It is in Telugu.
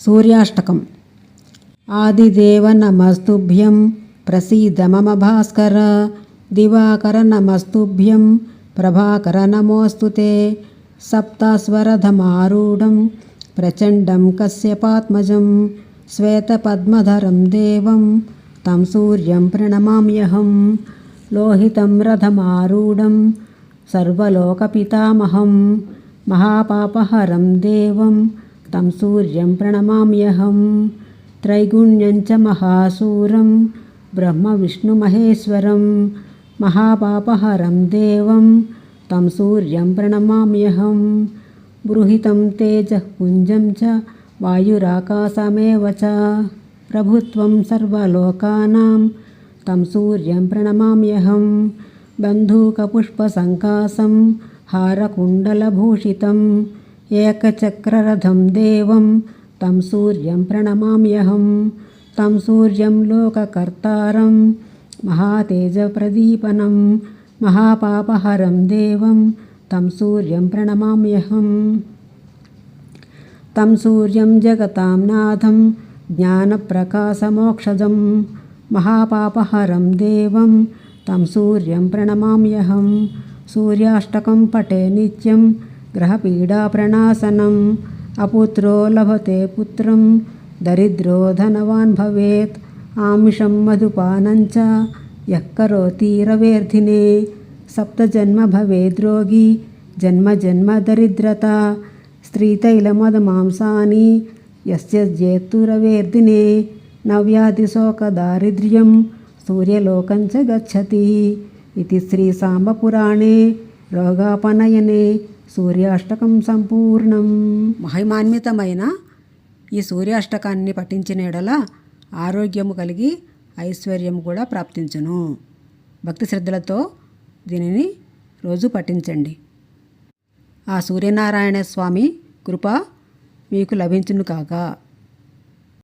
సూర్యాష్టకం. ఆదిదేవ నమస్తుభ్యం ప్రసీద మమ భాస్కర దివాకర నమస్తుభ్యం ప్రభాకర నమోస్తు తే సప్తాస్వరధమారూఢం ప్రచండం కశ్యపాత్మజం శ్వేతపద్మధరం దేవం తం సూర్యం ప్రణమామ్యహం లోహితం రథమారూఢం సర్వలోకపితామహం మహాపాపహరం దేవం తం సూర్యం ప్రణమామ్యహం త్రైగుణ్యం చ మహాసూరం బ్రహ్మవిష్ణుమహేశ్వరం మహాపాపహరం దేవం తం సూర్యం ప్రణమామ్యహం బృహితం తేజః పుంజం చ వాయురాకాశమేవ చ ప్రభుత్వం సర్వలోకానాం తం సూర్యం ప్రణమామ్యహం బంధూకపుష్పసంకాసం హారకుండలభూషితం ఏకచక్రరథం దేవం తం సూర్యం ప్రణమామ్యహం తం సూర్యం లోకకర్తారం మహాతేజప్రదీపనం మహాపాపహరం దేవం తం సూర్యం ప్రణమామ్యహం తం సూర్యం జగతాం నాథం జ్ఞానప్రకాశమోక్షజం మహాపాపహరం దేవం తం సూర్యం ప్రణమామ్యహం సూర్యాష్టకం పటే నిత్యం గ్రహపీడాప్రణాశనం అపుత్రో లభతే పుత్రం దరిద్రో ధనవాన్ భవేత్ ఆమిషం మధుపానం చ యః కరోతి రవేర్ధినే సప్తజన్మ భవేద్రోగి జన్మ జన్మ దరిద్రత స్త్రీతైలమదమాంసాని యస్య జేత్తురవేర్దినే నవ్యాధిశోకదారిద్ర్యం సూర్యలోకం చ గచ్చతి ఇది శ్రీ సాంబపురాణే రోగాపనయనే సూర్యాష్టకం సంపూర్ణం. మహిమాన్వితమైన ఈ సూర్యాష్టకాన్ని పఠించిన ఎడల ఆరోగ్యము కలిగి ఐశ్వర్యం కూడా ప్రాప్తించును. భక్తి శ్రద్ధలతో దీనిని రోజు పఠించండి. ఆ సూర్యనారాయణ స్వామి కృప మీకు లభించును కాక.